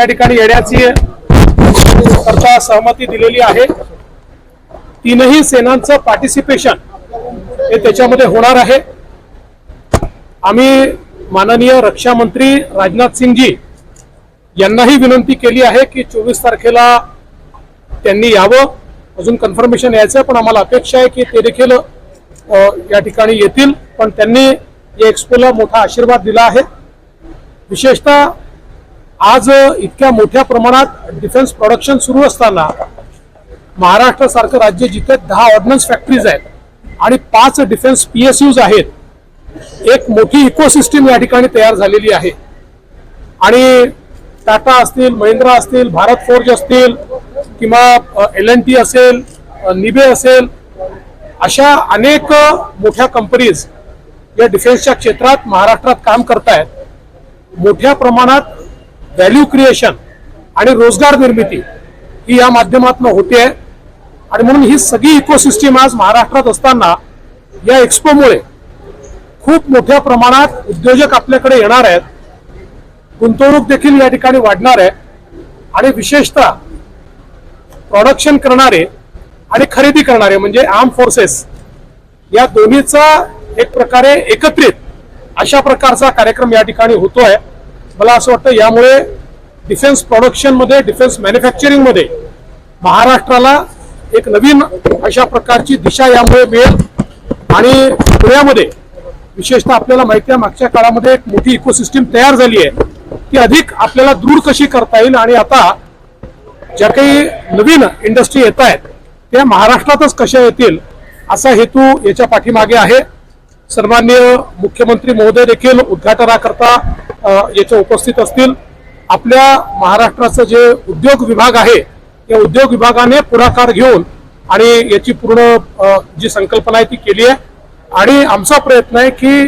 त्या ठिकाणी येण्याची करता सहमती दिलेली आहे. तीनही सेनांचं पार्टिसिपेशन हे त्याच्यामध्ये होणार आहे. आम्ही माननीय रक्षा मंत्री राजनाथ सिंगजी यांनाही विनंती केली आहे की चोवीस तारखेला त्यांनी यावं. अजून कन्फर्मेशन यायचं पण आम्हाला अपेक्षा आहे की ते देखील या ठिकाणी येतील. पण त्यांनी या एक्सपोला मोठा आशीर्वाद दिला आहे. विशेषतः आज इतक्या मोठ्या प्रमाणात डिफेन्स प्रोडक्शन सुरू असताना महाराष्ट्रासारखं राज्य जिथे दहा ऑर्डनन्स फॅक्टरीज आहेत आणि पाच डिफेन्स पीएसयूज आहेत एक मोठी इकोसिस्टीम या ठिकाणी तयार झालेली आहे. आणि टाटा असतील महिंद्रा असतील भारत फोर्ज असतील किंवा एल एन टी असेल निबे असेल अशा अनेक मोठ्या कंपनीज या डिफेन्सच्या क्षेत्रात महाराष्ट्रात काम करतायत. मोठ्या प्रमाणात व्हॅल्यू क्रिएशन आणि रोजगार निर्मिती ही या माध्यमातून होते आणि म्हणून ही सगळी इकोसिस्टीम आज महाराष्ट्रात असताना या एक्सपोमुळे खूप मोठ्या प्रमाणात उद्योजक आपल्याकडे येणार आहेत. गुंतवणूक देखील या ठिकाणी वाढणार आहे. आणि विशेषतः प्रोडक्शन करणारे आणि खरेदी करणारे म्हणजे आर्म फोर्सेस या दोन्हीचा एक प्रकारे एकत्रित अशा प्रकारचा कार्यक्रम या ठिकाणी होतोय. मला असं वाटतं यामुळे डिफेन्स प्रोडक्शनमध्ये डिफेन्स मॅन्युफॅक्चरिंगमध्ये महाराष्ट्राला एक नवीन अशा प्रकारची दिशा यामुळे मिळेल. आणि पुण्यामध्ये विशेषतः आपल्याला माहिती आहे मागच्या काळामध्ये एक मोठी इकोसिस्टीम तयार झाली आहे. ती अधिक आपल्याला दृढ कशी करता येईल आणि आता ज्या काही नवीन इंडस्ट्री येत आहेत त्या महाराष्ट्रातच कशा येतील असा हेतू याच्या पाठीमागे आहे. सन्मान्य मुख्यमंत्री महोदय देखील उद्घाटनाकरता याच्या उपस्थित असतील. आपल्या महाराष्ट्राचं जे उद्योग विभाग आहे या उद्योग विभागाने पुढाकार घेऊन आणि याची पूर्ण जी संकल्पना आहे ती केली आहे. आणि आमचा प्रयत्न आहे की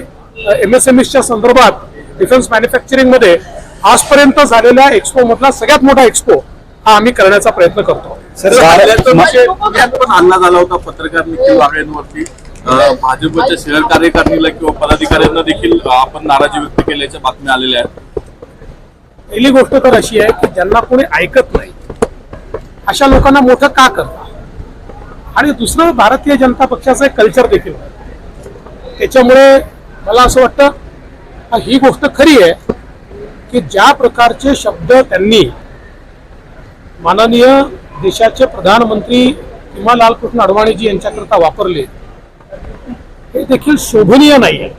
एम एस एम च्या संदर्भात डिफेन्स मॅन्युफॅक्चरिंगमध्ये आजपर्यंत झालेल्या एक्सपो मधला सगळ्यात मोठा एक्सपो हा आम्ही करण्याचा प्रयत्न करतो. झाला होता पत्रकार निखिल वागळेंवरती अं, भाजपच्या शहर कार्यकारिणीला किंवा पदाधिकाऱ्यांना देखील आपण नाराजी व्यक्त केल्याच्या बातम्या आलेल्या आहेत. पहिली गोष्ट तर अशी आहे की ज्यांना कोणी ऐकत नाही अशा लोकांना मोठं का करता? आणि दुसरं भारतीय जनता पक्षाचं एक कल्चर देखील त्याच्यामुळे मला असं वाटतं ही गोष्ट खरी आहे की ज्या प्रकारचे शब्द त्यांनी माननीय देशाचे प्रधानमंत्री किंवा लालकृष्ण अडवाणीजी यांच्याकरता वापरले हे देखील शोभनीय नाही आहे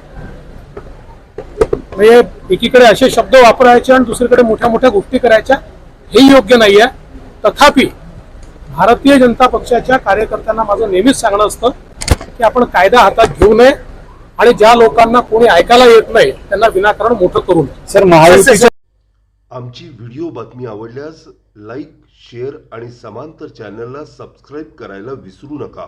म्हणजे एकीकडे असे शब्द वापरायचे आणि दुसरीकडे मोठ्या मोठ्या गोष्टी करायच्या हे योग्य नाही आहे तथापि भारतीय जनता पक्षाच्या कार्यकर्त्यांना माझं नेहमीच सांगणं असतं की आपण कायदा हातात घेऊ नये आणि ज्या लोकांना कोणी ऐकायला येत नाही त्यांना विनाकारण मोठं करू नये. सर महायुतीच्या आमची व्हिडिओ बातमी आवडल्यास लाईक शेअर आणि समांतर चॅनलला सबस्क्राईब करायला विसरू नका.